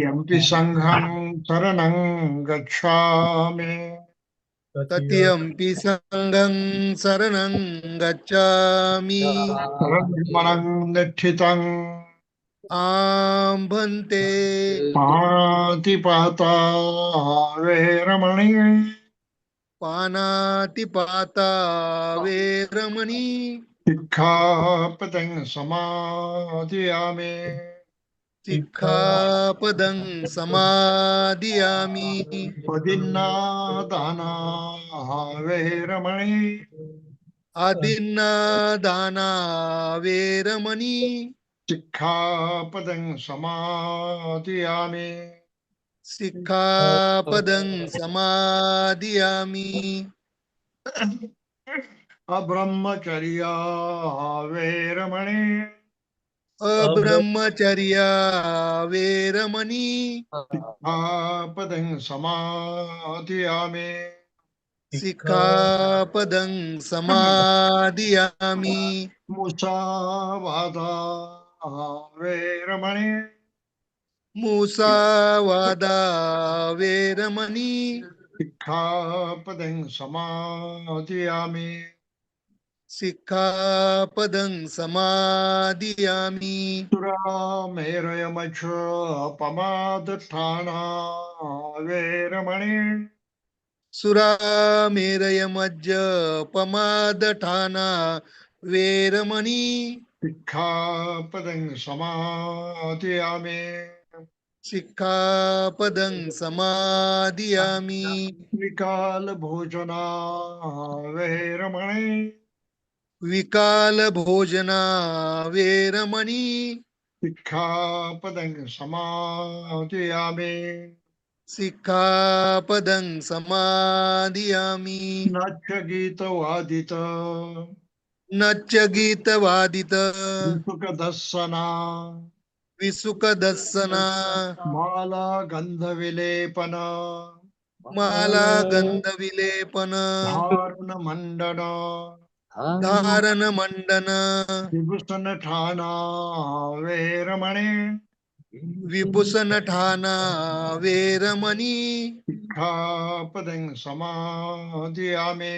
यम्पि सङ्घं शरणं गच्छामि। तत्यंपि सङ्गं शरणं गच्छामि। शरणं निष्ठितं आं भन्ते पातिपाता वेरमणि पानातिपाता वेरमणि समादयामि सिक्खापदं समादियामि पदिन्नादाना वेरमणि आदिन्नादाना वेरमणि शिक्षापदं समादयामि सिक्खापदं समादियामि अब्रह्मचर्या वेरमणि अब्रह्मचर्या वेरमणि। शिक्षापदं समादयामि सिक्खापदं समादियामि मुसावादा वेरमणि। मुसावादा वेरमणि। शिक्षापदं समादयामि सिक्खापदं समादियामि सुरामेरयमच अपमादठाना वेरमणि सुरामेरयमज्ज पमादठाना वेरमणि शिक्षापदं समादयामि सिक्खापदं समादियामि विकालभोजना वेरमणि विकालभोजना वेरमणि शिक्षापदं समादयामि सिक्खापदं समादियामि नाट्यगीतवादित न च गीतवादित सुखदर्शना विसुखदर्शना माला गन्धविलेपन माला गंधविलेपन धारण मंडन धारण मंडन विभूषण ठाणा वेरमणि विभूषण ठाणा वेरमणि शिक्षापदं समादयामि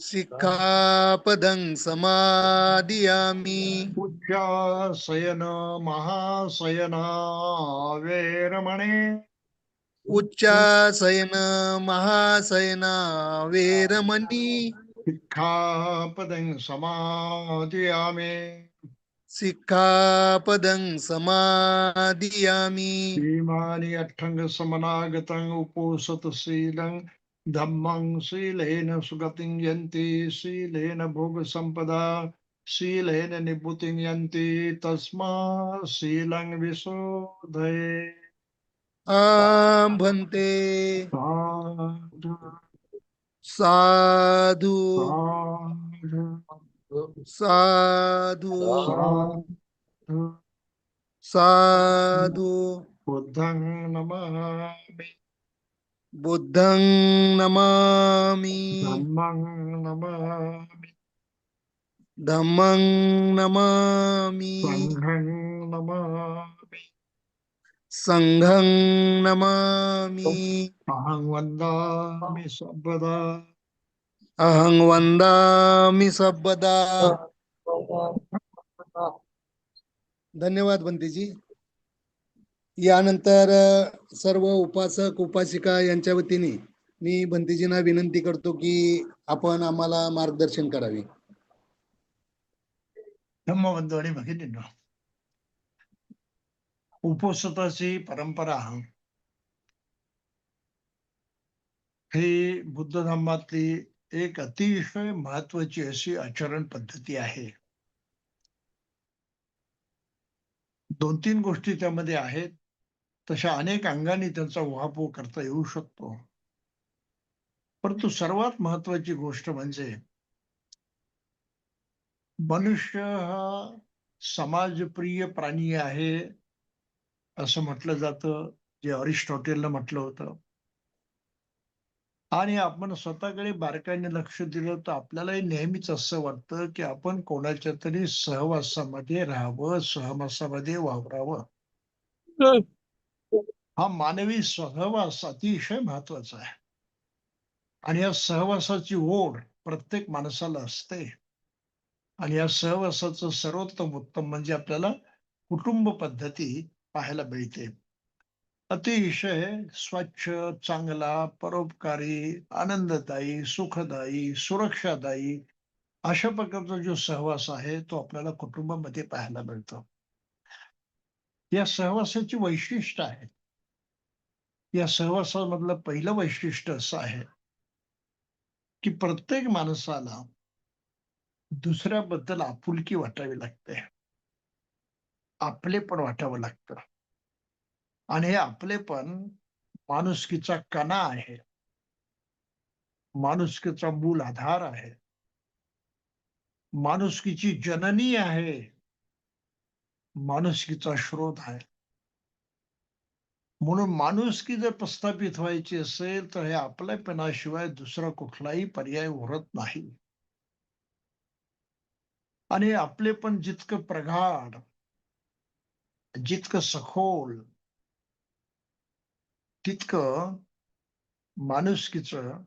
सिक्खापदं समादियामि उच्चासयन महाशयन वेरमणि उच्चासयन महासयन वेरमणि शिक्षापदं समादयामि सिक्खापदं समादियामि भीमानि अट्टङ्ग समनागतं उपोसतशीलं धम्मं शीलेन सुगतिं यन्ति शीलेन भोगसम्पदा शीलेन निभृतिं यन्ति तस्मा शीलं विशोधये। आं भन्ते। සාදු සාදු සාදු බුද්ධං නමාමි බුද්ධං නමාමි ධම්මං නමාමි ධම්මං නමාමි සංඝං නමාමි सङ्घं नमामि। अहं वन्दामि सर्वदा अहं वंदामि सर्वदा धन्यवाद बंतेजी यानंतर सर्व उपासक उपासिका यांच्या वतीने मी बंतेजींना विनंती करतो की आपण आम्हाला मार्गदर्शन करावे. धम्मबंधू आणि उपसताची परंपरा। ही बुद्ध धर्मातली एक अतिशय महत्वाची अशी आचरण पद्धती आहे. दोन तीन गोष्टी त्यामध्ये आहेत. तशा अनेक अंगाने त्यांचा उहापोह करता येऊ शकतो. परंतु सर्वात महत्वाची गोष्ट म्हणजे मनुष्य हा समाजप्रिय प्राणी आहे. असं म्हटलं जातं जे अरिस्टॉटेलनं म्हटलं होतं. आणि आपण स्वतःकडे बारकाईने लक्ष दिलं तर आपल्यालाही नेहमीच असं वाटतं की आपण कोणाच्या तरी सहवासामध्ये राहावं सहवासामध्ये वावरावं. हा मानवी सहवास अतिशय महत्त्वाचा आहे. आणि या सहवासाची ओढ प्रत्येक माणसाला असते. आणि या सहवासाचं सर्वोत्तम उत्तम म्हणजे आपल्याला कुटुंब पद्धती पाहायला मिळते. अतिशय स्वच्छ चांगला परोपकारी आनंददायी सुखदायी सुरक्षादायी अशा प्रकारचा जो सहवास आहे तो आपल्याला कुटुंबामध्ये पाहायला मिळतो. या सहवासाची वैशिष्ट्य आहे. या सहवासामधलं पहिलं वैशिष्ट्य असं आहे की प्रत्येक माणसाला दुसऱ्याबद्दल आपुलकी वाटावी लागते. आपले पण वाटावं लागतं. आणि हे आपले पण माणुसकीचा कणा आहे. माणुसकीचा मूल आधार आहे. माणुसकीची जननी आहे. माणुसकीचा स्रोत आहे. म्हणून माणुसकी जर प्रस्थापित व्हायची असेल तर हे आपल्यापणाशिवाय दुसरा कुठलाही पर्याय उरत नाही. आणि आपले पण जितकं प्रगाढ जितकं सखोल तितकं माणुसकीचं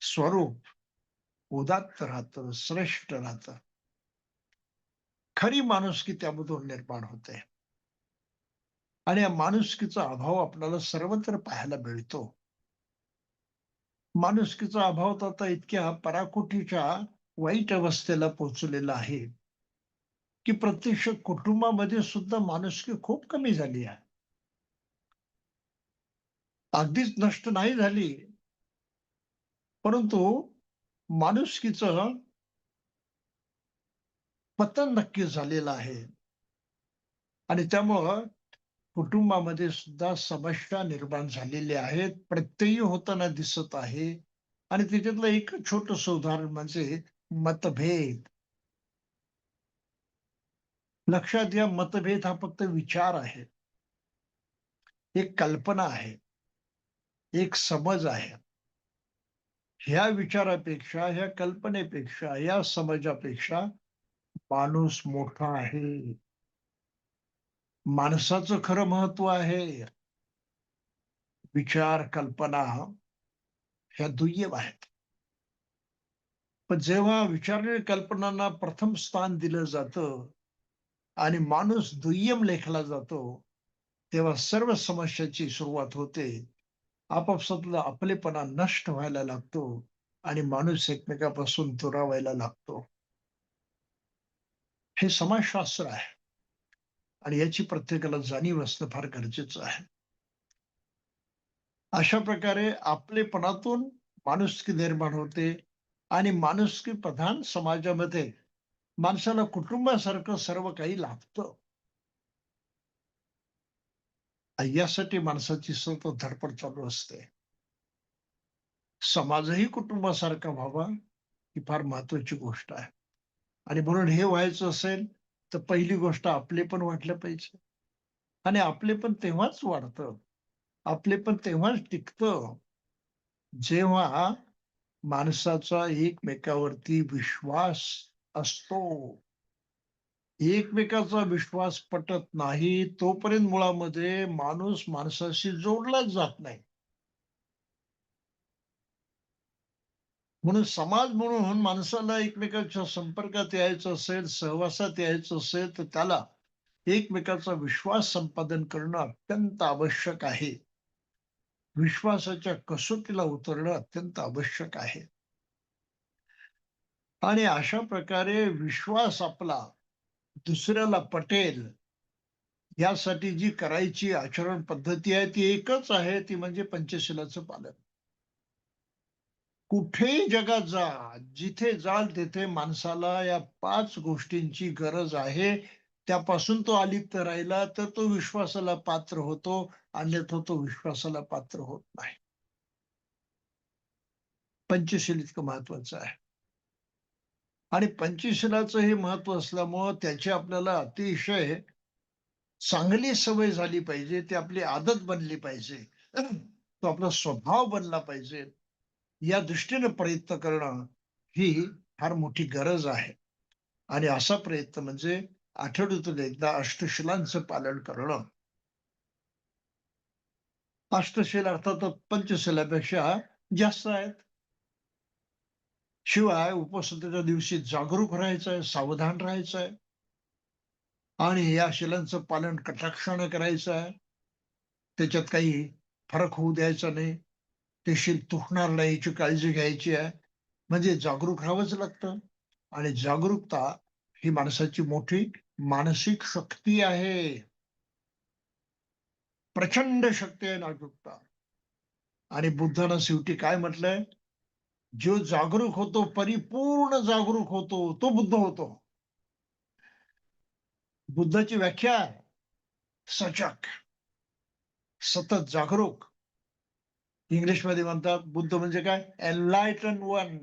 स्वरूप उदात्त राहतं श्रेष्ठ राहतं. खरी माणुसकी त्यामधून निर्माण होते. आणि या माणुसकीचा अभाव आपल्याला सर्वत्र पाहायला मिळतो. माणुसकीचा अभाव तर आता इतक्या पराकोटीच्या वाईट अवस्थेला पोहोचलेला आहे. की प्रत्यक्ष कुटुंबामध्ये सुद्धा माणुसकी खूप कमी झाली आहे. अगदीच नष्ट नाही झाली. परंतु माणुसकीच पतन नक्की झालेलं आहे. आणि त्यामुळं कुटुंबामध्ये सुद्धा समस्या निर्माण झालेल्या आहेत. प्रत्ययी होताना दिसत आहे. आणि त्याच्यातलं एक छोटस उदाहरण म्हणजे मतभेद. लक्षात घ्या मतभेद हा फक्त विचार आहे. एक कल्पना आहे. एक समज आहे. ह्या विचारापेक्षा ह्या कल्पनेपेक्षा या समजापेक्षा माणूस मोठा आहे. माणसाचं खरं महत्त्व आहे. विचार कल्पना ह्या दुय्यम आहेत. पण जेव्हा विचार कल्पनांना प्रथम स्थान दिलं जातं आणि माणूस दुय्यम लेखला जातो तेव्हा सर्व समस्याची सुरुवात होते. आपापसातला आपलेपणा नष्ट व्हायला लागतो आणि माणूस एकमेकापासून दुरावायला लागतो. हे समाजशास्त्र आहे आणि याची प्रत्येकाला जाणीव असणं फार गरजेचं आहे. अशा प्रकारे आपलेपणातून माणुसकी निर्माण होते आणि माणुसकी प्रधान समाजामध्ये माणसाला कुटुंबासारखं सर्व काही लाभतं यासाठी माणसाची सतत धडपड चालू असते. समाजही कुटुंबासारखा व्हावा ही फार महत्वाची गोष्ट आहे. आणि म्हणून हे व्हायचं असेल तर पहिली गोष्ट आपले पण वाटलं पाहिजे. आणि आपले पण तेव्हाच वाढतं. आपले पण तेव्हाच टिकतं. जेव्हा माणसाचा एकमेकावरती विश्वास असतो. एकमेकाचा विश्वास पटत नाही तोपर्यंत मुळामध्ये माणूस माणसाशी जोडलाच जात नाही. म्हणून समाज म्हणून माणसाला एकमेकाच्या संपर्कात यायचं असेल सहवासात यायचं असेल तर त्याला एकमेकाचा विश्वास संपादन करणं अत्यंत आवश्यक आहे. विश्वासाच्या कसोटीला उतरणं अत्यंत आवश्यक आहे. आणि अशा प्रकारे विश्वास आपला दुसऱ्याला पटेल यासाठी जी करायची आचरण पद्धती आहे ती एकच आहे ती म्हणजे पंचशिलाचं पालन. कुठेही जगात जा जिथे जाल तिथे माणसाला या पाच गोष्टींची गरज आहे त्यापासून तो अलिप्त राहिला तर तो विश्वासाला पात्र होतो अन्यथा तो विश्वासाला पात्र होत नाही. पंचशील इतकं महत्वाचं आहे. आणि पंचशिलाचं हे महत्त्व असल्यामुळं त्याची आपल्याला अतिशय चांगली सवय झाली पाहिजे ती आपली आदत बनली पाहिजे तो आपला स्वभाव बनला पाहिजे. या दृष्टीने प्रयत्न करणं ही फार मोठी गरज आहे. आणि असा प्रयत्न म्हणजे आठवड्यातून एकदा अष्टशिलांचं पालन करणं. अष्टशील अर्थात पंचशिलापेक्षा जास्त आहेत. शिवाय उपसतेच्या दिवशी जागरूक राहायचंय सावधान राहायचंय. आणि या शिलांचं पालन कटाक्षानं करायचं आहे त्याच्यात काही फरक होऊ द्यायचा नाही. ते शील तुटणार नाही याची काळजी घ्यायची आहे. म्हणजे जागरूक राहावंच लागतं. आणि जागरूकता ही माणसाची मोठी मानसिक शक्ती आहे. प्रचंड शक्ती आहे जागरूकता आणि बुद्धानं शेवटी काय म्हटलंय? जो जागरूक होतो परिपूर्ण जागरूक होतो तो बुद्ध होतो. बुद्धाची व्याख्या आहे. सचक सतत जागरूक. इंग्लिशमध्ये म्हणतात बुद्ध म्हणजे काय? एनलायटन वन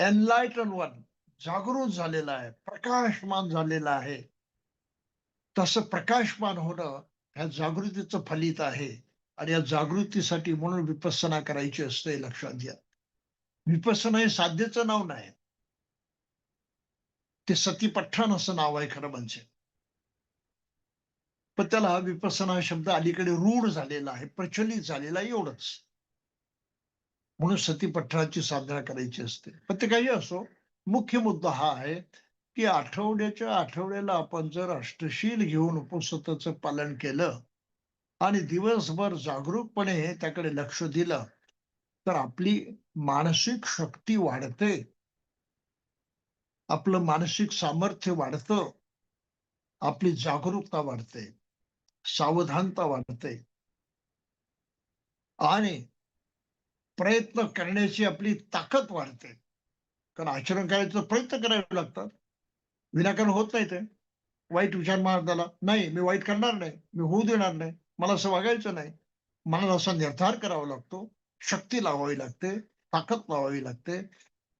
एनलायटन वन जागृत झालेला आहे प्रकाशमान झालेला आहे. तसं प्रकाशमान होणं ह्या जागृतीचं फलित आहे. आणि या जागृतीसाठी म्हणून विपसना करायची असते लक्षात घ्या. विपसना हे साध्यचं नाव नाही. ते सतीपठ्ठाण असं नाव आहे खरं म्हणजे. पण त्याला विपसना हा शब्द अलीकडे रूढ झालेला आहे प्रचलित झालेला एवढंच. म्हणून सतीपठ्ठाची साधना करायची असते. पण ते काही असो मुख्य मुद्दा हा आहे की आठवड्याच्या आठवड्याला आपण जर अष्टशील घेऊन उपसताचं पालन केलं आणि दिवसभर जागरूकपणे त्याकडे लक्ष दिलं तर आपली मानसिक शक्ती वाढते. आपलं मानसिक सामर्थ्य वाढतं. आपली जागरूकता वाढते. सावधानता वाढते. आणि प्रयत्न करण्याची आपली ताकद वाढते. कारण आचरण करायचं प्रयत्न करावे लागतात. विनाकारण होत नाही ते. वाईट विचार मारताला नाही मी वाईट करणार नाही. मी होऊ देणार नाही. मला असं वागायचं नाही. मला असा निर्धार करावा लागतो. शक्ती लावावी लागते. ताकद लावावी लागते.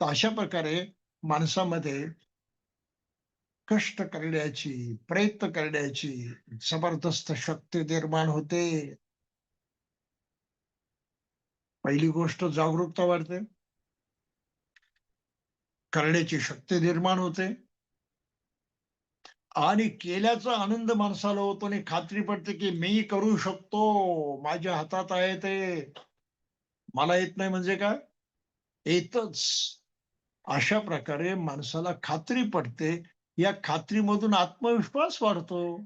तर अशा प्रकारे माणसामध्ये कष्ट करण्याची प्रयत्न करण्याची जबरदस्त शक्ती निर्माण होते. पहिली गोष्ट जागरूकता वाढते. करण्याची शक्ती निर्माण होते. आणि केल्याचा आनंद माणसाला होतो आणि खात्री पडते की मी करू शकतो. माझ्या हातात आहे ते. मला येत नाही म्हणजे काय? येतच. अशा प्रकारे माणसाला खात्री पडते. या खात्रीमधून आत्मविश्वास वाढतो.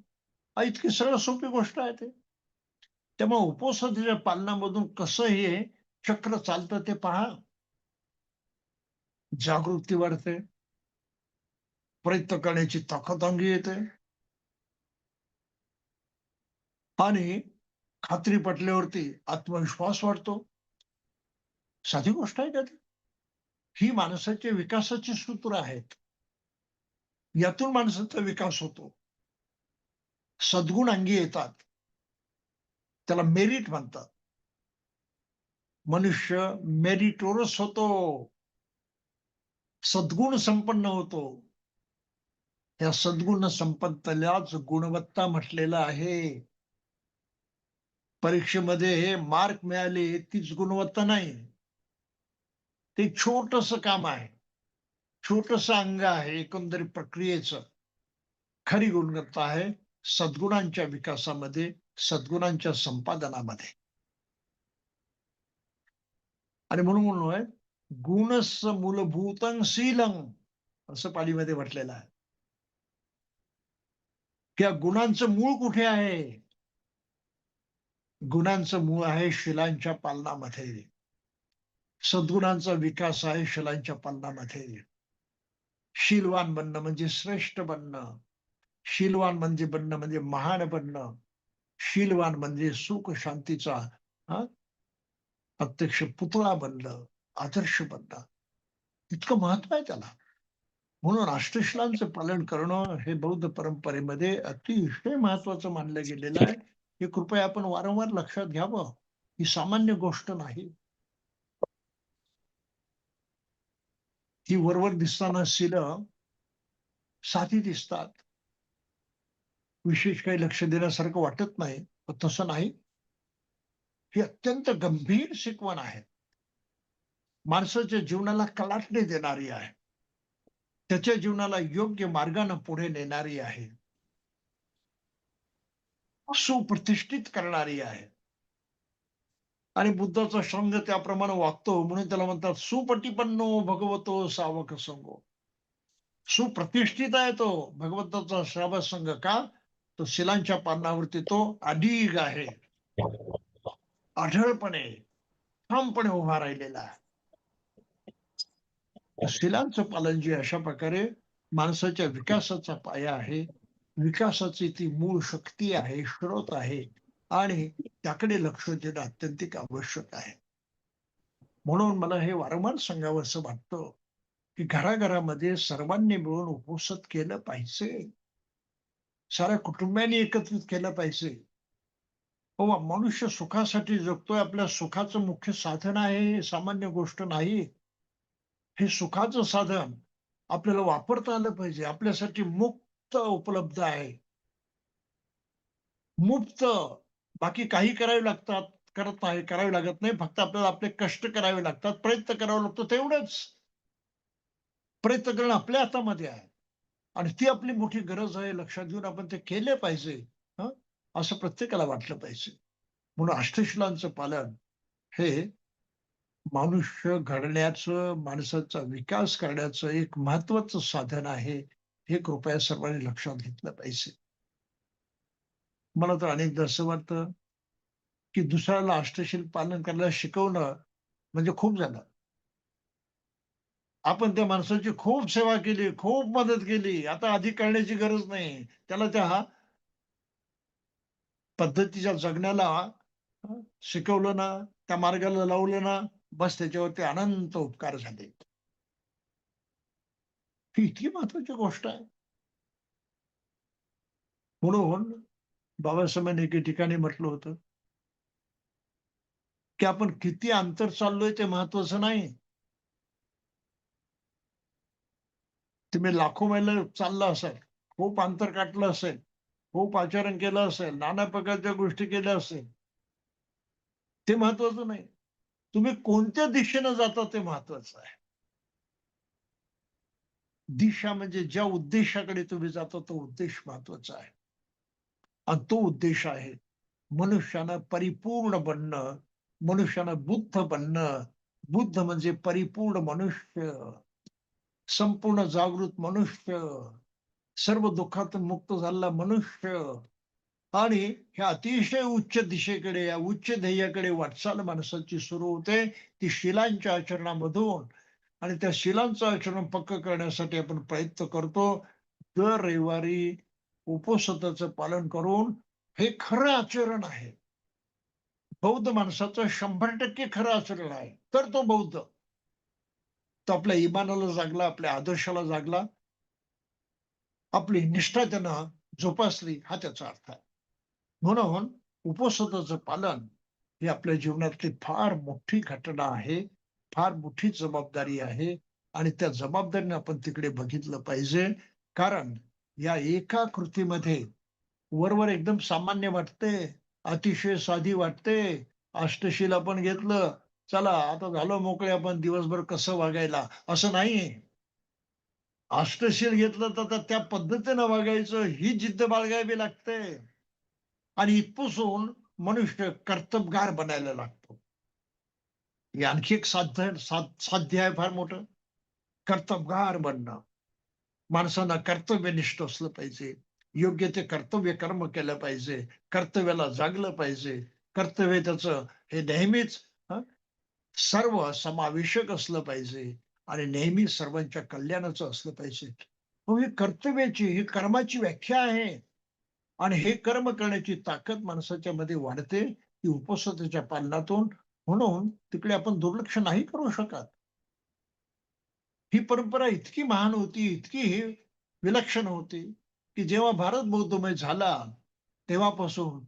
इतकी सरळ सोपी गोष्ट आहे ते. त्यामुळे उपसतीच्या पालनामधून कसं हे चक्र चालतं ते पहा. जागृती वाढते. प्रयत्न करण्याची ताकद अंगी येते. आणि खात्री पटल्यावरती आत्मविश्वास वाढतो. साधी गोष्ट आहे का ती? ही माणसाच्या विकासाची सूत्र आहेत. यातून माणसाचा विकास होतो. सद्गुण अंगी येतात. त्याला मेरिट म्हणतात. मनुष्य मेरिटोरस होतो. सद्गुण संपन्न होतो. या सद्गुण संपत्तल्याच गुणवत्ता म्हटलेलं आहे. परीक्षेमध्ये हे मार्क मिळाले तीच गुणवत्ता नाही. ते छोटस काम आहे. छोटस अंग आहे एकंदरीत प्रक्रियेच. खरी गुणवत्ता आहे सद्गुणांच्या विकासामध्ये सद्गुणांच्या संपादनामध्ये. आणि म्हणून म्हणून गुणस मूलभूतं शीलं असं पालीमध्ये म्हटलेलं आहे. किंवा गुणांचं मूळ कुठे आहे? गुणांचं मूळ आहे शिलांच्या पालनामध्ये. सद्गुणांचा विकास आहे शिलांच्या पालनामध्ये. शीलवान बनणं म्हणजे श्रेष्ठ बनणं. शीलवान म्हणजे बनणं म्हणजे महान बनणं. शीलवान म्हणजे सुख शांतीचा हा प्रत्यक्ष पुतळा बनलं आदर्श बनणं. इतकं महत्त्व आहे त्याला. म्हणून अष्टशिलांचं पालन करणं हे बौद्ध परंपरेमध्ये अतिशय महत्वाचं मानलं गेलेलं आहे. हे कृपया आपण वारंवार लक्षात घ्यावं. ही सामान्य गोष्ट नाही. ही वरवर दिसताना शिल साधी दिसतात. विशेष काही लक्ष देण्यासारखं वाटत नाही पण तसं नाही. ही अत्यंत गंभीर शिकवण आहे. माणसाच्या जीवनाला कलाटणी देणारी आहे. त्याच्या जीवनाला योग्य मार्गाने पुढे नेणारी आहे. सुप्रतिष्ठित करणारी आहे. आणि बुद्धाचा संघ त्याप्रमाणे वागतो म्हणून त्याला म्हणतात सुपटिपन्नो भगवतो सावक संगो. सुप्रतिष्ठित आहे तो भगवंताचा श्रावक संघ का? तो शिलांच्या पानावरती तो अडीग आहे. आढळपणे ठामपणे उभा राहिलेला आहे. शिलांचं पालन जे अशा प्रकारे माणसाच्या विकासाचा पाया आहे. विकासाची ती मूळ शक्ती आहे स्रोत आहे आणि त्याकडे लक्ष देणं अत्यंतिक आवश्यक आहे. म्हणून मला हे वारंवार सांगावंसं वाटतं की घराघरामध्ये सर्वांनी मिळून उपसत केलं पाहिजे. साऱ्या कुटुंबाने एकत्रित केलं पाहिजे. हो मनुष्य सुखासाठी जगतोय आपल्या सुखाचं मुख्य साधन आहे हे सामान्य गोष्ट नाही. हे सुखाचं साधन आपल्याला वापरता आलं पाहिजे. आपल्यासाठी मुक्त उपलब्ध आहे. मुक्त. बाकी काही करावे लागतात करत नाही करावे लागत नाही. फक्त आपल्याला आपले कष्ट करावे लागतात. प्रयत्न करावा लागतो तेवढंच. प्रयत्न करणं आपल्या हातामध्ये आहे. आणि ती आपली मोठी गरज आहे. लक्षात घेऊन आपण ते केले पाहिजे. हं? असं प्रत्येकाला वाटलं पाहिजे. म्हणून अष्टशिलांचं पालन हे मनुष्य घडण्याचं माणसाचा विकास करण्याचं एक महत्वाचं साधन आहे हे कृपया सर्वांनी लक्षात घेतलं पाहिजे. मला तर अनेकदा असं वाटतं की दुसऱ्याला अष्टशील पालन करायला शिकवणं म्हणजे खूप झालं आपण त्या माणसाची खूप सेवा केली खूप मदत केली आता अधिक करण्याची गरज नाही. त्याला त्या पद्धतीच्या जगण्याला शिकवलं ना त्या मार्गाला लावलं ना बस त्याच्यावरती अनंत उपकार झाले. ही इतकी महत्वाची गोष्ट आहे. म्हणून बाबासाहेबांनी एके ठिकाणी म्हटलं होतं. की आपण किती अंतर चाललोय ते महत्वाचं नाही. तुम्ही लाखो मैल चालला असेल खूप अंतर काटलं असेल खूप आचरण केलं असेल नाना प्रकारच्या गोष्टी केल्या असेल ते महत्वाचं नाही. तुम्ही कोणत्या दिशेनं जाता ते महत्वाचं आहे. दिशा म्हणजे ज्या उद्देशाकडे तुम्ही जाता तो उद्देश महत्त्वाचा आहे. आणि तो उद्देश आहे मनुष्यानं परिपूर्ण बनणं मनुष्यानं बुद्ध बनणं. बुद्ध म्हणजे परिपूर्ण मनुष्य संपूर्ण जागृत मनुष्य सर्व दुःखातून मुक्त झालेला मनुष्य. आणि हे अतिशय उच्च दिशेकडे या उच्च ध्येयाकडे वाटचाल माणसाची सुरू होते. ती शिलांच्या आचरणामधून आणि त्या शिलांचं आचरण पक्क करण्यासाठी आपण प्रयत्न करतो. दर रविवारी उपसताचं पालन करून हे खरं आचरण आहे. बौद्ध माणसाचं शंभर टक्के खरं आचरण आहे. तर तो बौद्ध. तो आपल्या इमानाला जागला आपल्या आदर्शाला जागला. आपली निष्ठा त्यांना जोपासली हा त्याचा अर्थ आहे. म्हणून उपसदाचं पालन ही आपल्या जीवनातली फार मोठी घटना आहे फार मोठी जबाबदारी आहे आणि त्या जबाबदारीने आपण तिकडे बघितलं पाहिजे. कारण या एका कृतीमध्ये वरवर एकदम सामान्य वाटते अतिशय साधी वाटते. अष्टशील आपण घेतलं चला आता झालं मोकळे आपण दिवसभर कसं वागायला? असं नाही अष्टशील घेतलं तर त्या पद्धतीनं वागायचं ही जिद्द बाळगावी लागते. आणि इथपासून मनुष्य कर्तबगार बनायला लागतो. हे आणखी एक साध्य साध्य आहे फार मोठं. कर्तबगार बनणं. माणसांना कर्तव्यनिष्ठ असलं पाहिजे. योग्य ते कर्तव्य कर्म केलं पाहिजे. कर्तव्याला जागलं पाहिजे. कर्तव्य त्याचं हे नेहमीच सर्व समावेशक असलं पाहिजे. आणि नेहमी सर्वांच्या कल्याणाचं असलं पाहिजे. मग ही कर्तव्याची ही कर्माची व्याख्या आहे. आणि हे कर्म करण्याची ताकद माणसाच्या मध्ये वाढते ती उपसतेच्या पालनातून. म्हणून तिकडे आपण दुर्लक्ष नाही करू शकत. ही परंपरा इतकी महान होती इतकी ही विलक्षण होती की जेव्हा भारत बौद्धमय झाला तेव्हापासून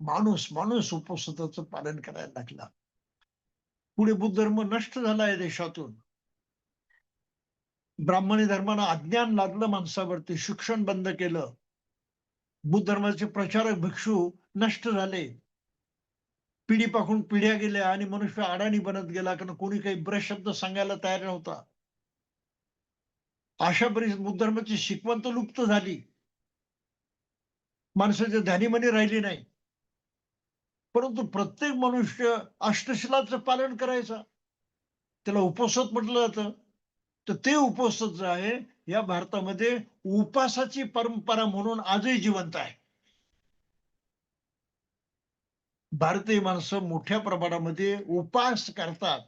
माणूस माणूस उपसताचं पालन करायला लागला. पुढे बुद्ध धर्म नष्ट झाला या देशातून. ब्राह्मणी धर्मानं अज्ञान लादलं माणसावरती शिक्षण बंद केलं. बुद्ध धर्माचे प्रचारक भिक्षू नष्ट झाले. पिढीपासून पिढ्या गेल्या आणि मनुष्य अडाणी बनत गेला कारण कोणी काही ब्रश शब्द सांगायला तयार नव्हता. अशा परिस्थितीत बुद्ध धर्माची शिकवण तर लुप्त झाली. माणसाच्या ध्यानीमनी राहिली नाही. परंतु प्रत्येक मनुष्य अष्टशिलाचं पालन करायचा. त्याला उपोषत म्हटलं जातं. तर ते उपोषत जे आहे या भारतामध्ये उपासाची परंपरा म्हणून आजही जिवंत आहे. भारतीय माणसं मोठ्या प्रमाणामध्ये उपास करतात.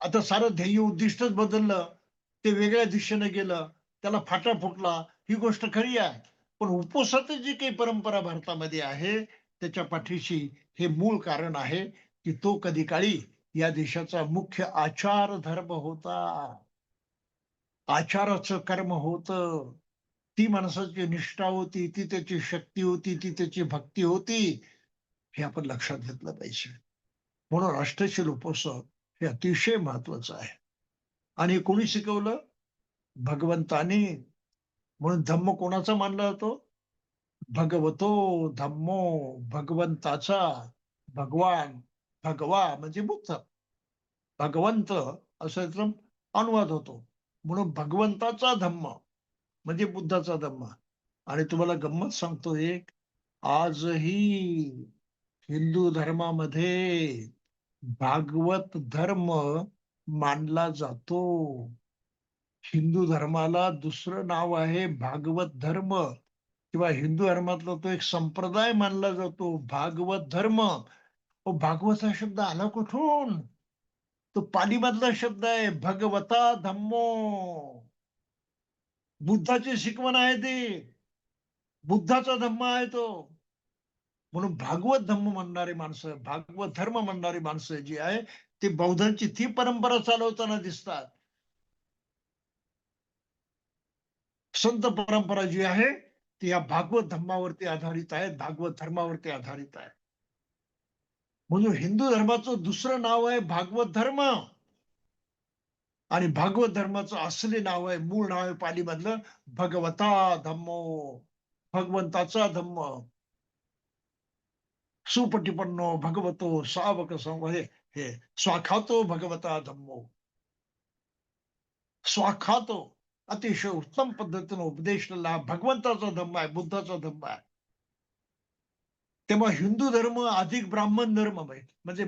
आता सारं ध्येय उद्दिष्टच बदललं ते वेगळ्या दिशेने गेलं त्याला फाटा फुटला ही गोष्ट खरी आहे. पण उपवासाची जी काही परंपरा भारतामध्ये आहे त्याच्या पाठीशी हे मूळ कारण आहे की तो कधी काळी या देशाचा मुख्य आचार धर्म होता. आचाराचं कर्म होत ती माणसाची निष्ठा होती ती त्याची शक्ती होती ती त्याची भक्ती होती हे आपण लक्षात घेतलं पाहिजे. म्हणून अष्टशील उपोत्सव हे अतिशय महत्वाचं आहे. आणि कोणी शिकवलं? भगवंताने. म्हणून धम्म कोणाचा मानला जातो? भगवतो धम्मो भगवंताचा. भगवान भगवा म्हणजे बुद्ध. भगवंत असं एकदम अनुवाद होतो. म्हणून भगवंताचा धम्म म्हणजे बुद्धाचा धम्म. आणि तुम्हाला गंमत सांगतो एक आजही हिंदू धर्मामध्ये भागवत धर्म मानला जातो. हिंदू धर्माला दुसरं नाव आहे भागवत धर्म. किंवा हिंदू धर्मातला तो एक संप्रदाय मानला जातो भागवत धर्म. ओ भागवत हा शब्द आला कुठून? तो पालीमधला शब्द आहे भगवता धम्मो. बुद्धाची शिकवण आहे ती. बुद्धाचा धम्म आहे तो. म्हणून भागवत धम्म म्हणणारी माणसं भागवत धर्म म्हणणारी माणसं जी आहे ती बौद्धांची ती परंपरा चालवताना दिसतात. संत परंपरा जी आहे ती या भागवत धम्मावरती आधारित आहे भागवत धर्मावरती आधारित आहे. म्हणून हिंदू धर्माचं दुसरं नाव आहे भागवत धर्म. आणि भागवत धर्माचं असले नाव आहे मूळ नाव आहे पालीमधलं भगवता धम्मो. भगवंताचा धम्म. सुपटिपन्नो भगवतो सावक संग हे हे स्वाखातो भगवता धम्मो. स्वाखातो अतिशय उत्तम पद्धतीनं उपदेशलेला भगवंताचा धम्म आहे बुद्धाचा धम्म आहे. तेव्हा हिंदू धर्म अधिक ब्राह्मण धर्म म्हणजे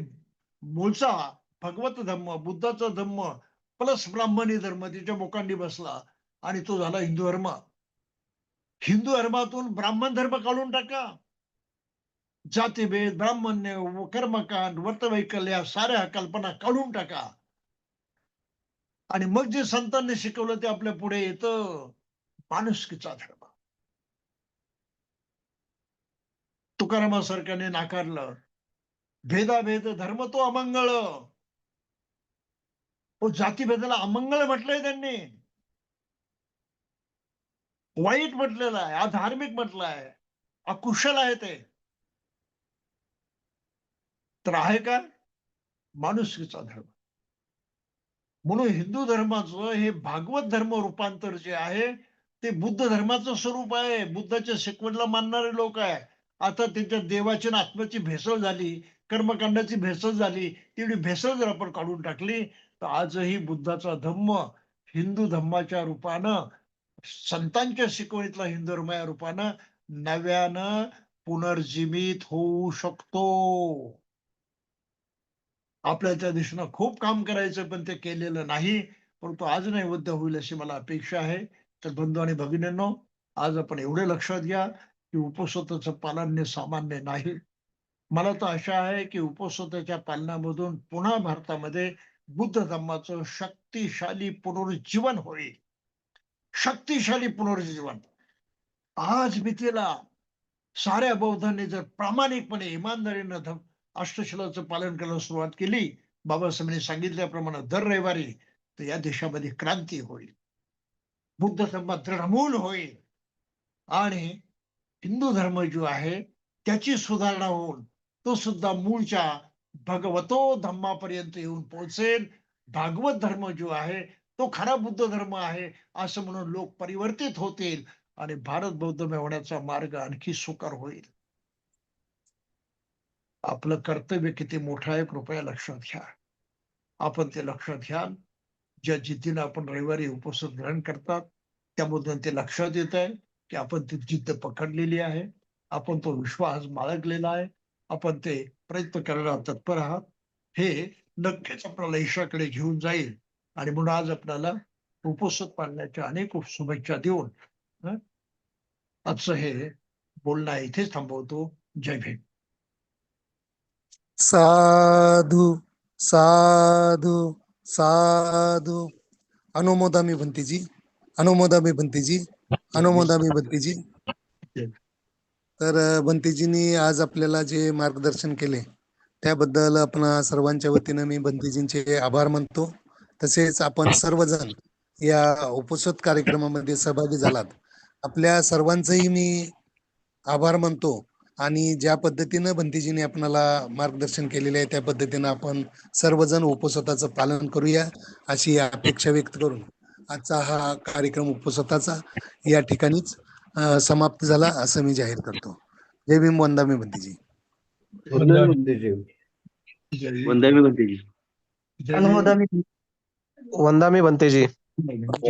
मूळचा भगवत धम्म बुद्धाचा धम्म प्लस ब्राह्मणी धर्म तिच्या बोकांडी बसला आणि तो झाला हिंदू धर्म. हिंदू धर्मातून ब्राह्मण धर्म काढून टाका. जातीभेद ब्राह्मण्य कर्मकांड वर्तवैकल्य या साऱ्या कल्पना काढून टाका. आणि मग जे संतांनी शिकवलं ते आपल्या पुढे येतं. माणुसकीचा धर्म. तुकारामासारख्याने नाकारलं. भेदाभेद धर्म तो अमंगळ. ओ जातीभेदाला अमंगळ म्हटलंय त्यांनी. वाईट म्हटलेलं आहे अधार्मिक म्हटलं आहे अकुशल आहे ते. तर आहे का? माणुसकीचा धर्म. म्हणून हिंदू धर्माचं हे भागवत धर्म रूपांतर जे आहे ते बुद्ध धर्माचं स्वरूप आहे. बुद्धाच्या शिकवणला मानणारे लोक आहे. आता त्यांच्या देवाची आणि आत्म्याची भेसळ झाली कर्मकांडाची भेसळ झाली तेवढी भेसळ जर आपण काढून टाकली तर आजही बुद्धाचा धम्म हिंदू धम्माच्या रूपानं संतांच्या शिकवणीतला हिंदू धर्माच्या रूपानं नव्यानं पुनर्जीवित होऊ शकतो. आपल्या त्या दिशेनं खूप काम करायचं पण ते केलेलं नाही परंतु आज नाही उद्या होईल अशी मला अपेक्षा आहे. तर बंधू आणि भगिनींनो आज आपण एवढे लक्षात घ्या. की उपस्वताचं पालन हे सामान्य नाही. मला तर आशा आहे की उपस्वताच्या पालनामधून पुन्हा भारतामध्ये बुद्ध धर्माचं शक्तिशाली पुनरुज्जीवन होईल. शक्तिशाली पुनरुज्जीवन. आज भीतीला साऱ्या बौद्धांनी जर प्रामाणिकपणे इमानदारीनं अष्टशिलाचं पालन करायला सुरुवात केली बाबासाहेबांनी सांगितल्याप्रमाणे दर रविवारी तर या देशामध्ये क्रांती होईल. बुद्ध धर्म दृढमूल होईल. आणि हिंदू धर्म जो आहे त्याची सुधारणा होऊन तो सुद्धा मूळच्या भगवतो धम्मापर्यंत येऊन पोहोचेल. भागवत धर्म जो आहे तो खरा बुद्ध धर्म आहे असं म्हणून लोक परिवर्तित होतील आणि भारत बौद्धमय होण्याचा मार्ग आणखी सुकर होईल. आपलं कर्तव्य किती मोठं आहे कृपया लक्षात घ्या. आपण ते लक्षात घ्या. ज्या जिद्दीनं आपण रविवारी उपस्थित ग्रहण करतात त्यामधून ते लक्षात येत आहे की आपण ती जिद्द पकडलेली आहे आपण तो विश्वास बाळगलेला आहे आपण ते प्रयत्न करायला तत्पर आहात हे नक्कीच आपल्याला यशाकडे घेऊन जाईल. आणि म्हणून आज आपल्याला उपस्थित पाडण्याच्या अनेक शुभेच्छा देऊन आजचं हे बोलणं इथेच थांबवतो. जय भीम. साधू साधू साधू. अनुमोदामी भंतीजी अनुमोदामी भंतीजी. अनुमोदामी भंतीजी तर अं, भंतीजींनी आज आपल्याला जे मार्गदर्शन केले त्याबद्दल आपण सर्वांच्या वतीनं मी भंतीजींचे आभार मानतो. तसेच आपण सर्वजण या उपस्थित कार्यक्रमामध्ये सहभागी झालात. आपल्या सर्वांचंही मी आभार मानतो आणि ज्या पद्धतीनं भंतीजीने आपणाला मार्गदर्शन केलेले आहे त्या पद्धतीनं आपण सर्वजण उपस्वताचं पालन करूया अशी अपेक्षा व्यक्त करून. आजचा हा कार्यक्रम उपस्वताचा या ठिकाणीच समाप्त झाला असं मी जाहीर करतो. जय भीम वंदामी भंतीजी जय वंदामी म्हणते जय